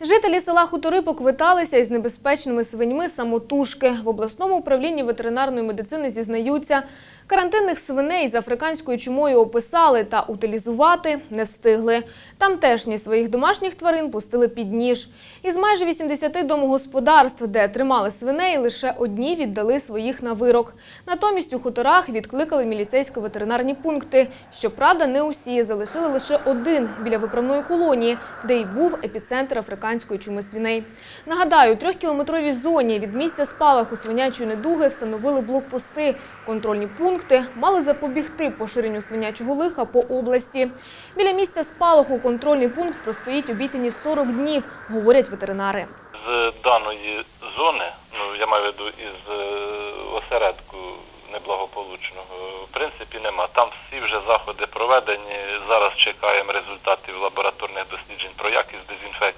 Жителі села Хутори поквиталися із небезпечними свиньми самотужки. В обласному управлінні ветеринарної медицини зізнаються, карантинних свиней з африканською чумою описали та утилізувати не встигли. Тамтешні своїх домашніх тварин пустили під ніж. Із майже 80 домогосподарств, де тримали свиней, лише одні віддали своїх на вирок. Натомість у хуторах відкликали міліцейсько-ветеринарні пункти. Щоправда, не усі залишили лише один біля виправної колонії, де й був епіцентр африканської чуми свиней. Нагадаю, у трьохкілометровій зоні від місця спалаху свинячої недуги встановили блокпости. Контрольні пункти мали запобігти поширенню свинячого лиха по області. Біля місця спалаху контрольний пункт простоїть обіцяні 40 днів, говорять ветеринари. З даної зони, ну я маю в виду із е, осередку неблагополучного, в принципі нема. Там всі вже заходи проведені. Зараз чекаємо результатів лабораторних досліджень про якість дезінфекції.